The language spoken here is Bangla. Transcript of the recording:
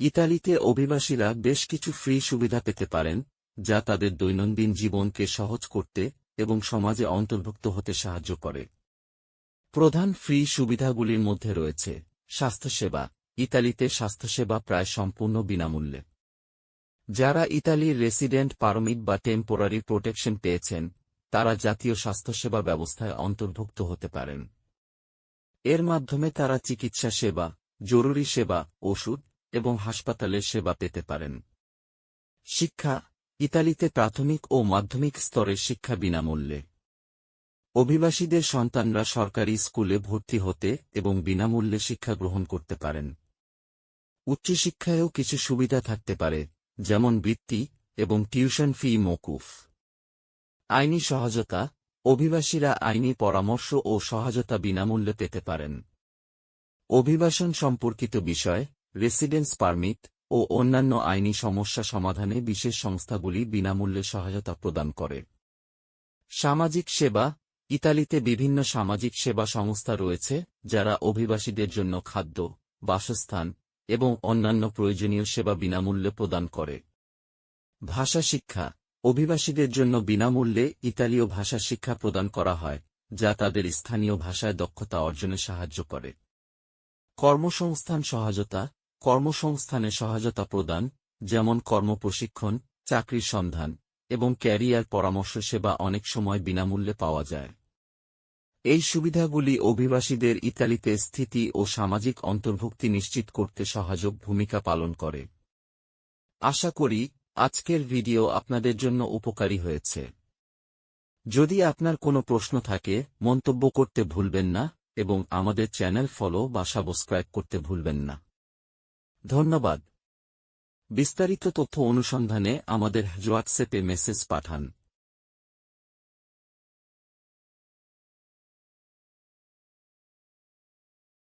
ইতালিতে অভিবাসীরা বেশ কিছু ফ্রি সুবিধা পেতে পারেন, যা তাদের দৈনন্দিন জীবনকে সহজ করতে এবং সমাজে অন্তর্ভুক্ত হতে সাহায্য করে। প্রধান ফ্রি সুবিধাগুলির মধ্যে রয়েছে স্বাস্থ্যসেবা, ইতালিতে স্বাস্থ্যসেবা প্রায় সম্পূর্ণ বিনামূল্যে। যারা ইতালির রেসিডেন্ট পারমিট বা টেম্পোরারি প্রোটেকশন পেয়েছেন, তারা জাতীয় স্বাস্থ্যসেবা ব্যবস্থায় অন্তর্ভুক্ত হতে পারেন। এর মাধ্যমে তারা চিকিৎসা সেবা, জরুরি সেবা, ওষুধ এবং হাসপাতালের সেবা পেতে পারেন। শিক্ষা, ইতালিতে প্রাথমিক ও মাধ্যমিক স্তরে শিক্ষা বিনামূল্যে। অভিবাসীদের সন্তানরা সরকারি স্কুলে ভর্তি হতে এবং বিনামূল্যে শিক্ষা গ্রহণ করতে পারেন। উচ্চশিক্ষায়ও কিছু সুবিধা থাকতে পারে, যেমন বৃত্তি এবং টিউশন ফি মকুফ। আইনি সহায়তা অভিবাসীরা আইনি পরামর্শ ও সহায়তা বিনামূল্যে পেতে পারেন। অভিবাসন সম্পর্কিত বিষয় রেসিডেন্স পারমিট ও অন্যান্য আইনি সমস্যা সমাধানে বিশেষ সংস্থাগুলি বিনামূল্যে সহায়তা প্রদান করে। সামাজিক সেবা ইতালিতে বিভিন্ন সামাজিক সেবা সংস্থা রয়েছে, যারা অভিবাসীদের জন্য খাদ্য, বাসস্থান এবং অন্যান্য প্রয়োজনীয় সেবা বিনামূল্যে প্রদান করে। ভাষা শিক্ষা অভিবাসীদের জন্য বিনামূল্যে ইতালীয় ভাষা শিক্ষা প্রদান করা হয়, যা তাদের স্থানীয় ভাষায় দক্ষতা অর্জনে সাহায্য করে। কর্মসংস্থান সহায়তা কর্মসংস্থানে সহায়তা প্রদান, যেমন কর্মপ্রশিক্ষণ চাকরির সন্ধান, এবং ক্যারিয়ার পরামর্শ সেবা অনেক সময় বিনামূল্যে পাওয়া যায়। এই সুবিধাগুলি অভিবাসীদের ইতালিতে স্থিতি ও সামাজিক অন্তর্ভুক্তি নিশ্চিত করতে সহায়ক ভূমিকা পালন করে। আশা করি, আজকের ভিডিও আপনাদের জন্য উপকারী হয়েছে। যদি আপনার কোনো প্রশ্ন থাকে, মন্তব্য করতে ভুলবেন না, এবং আমাদের চ্যানেল ফলো বা সাবস্ক্রাইব করতে ভুলবেন না। ধন্যবাদ। বিস্তারিত তথ্য অনুসন্ধানে আমাদের হোয়াটসঅ্যাপে মেসেজ পাঠান।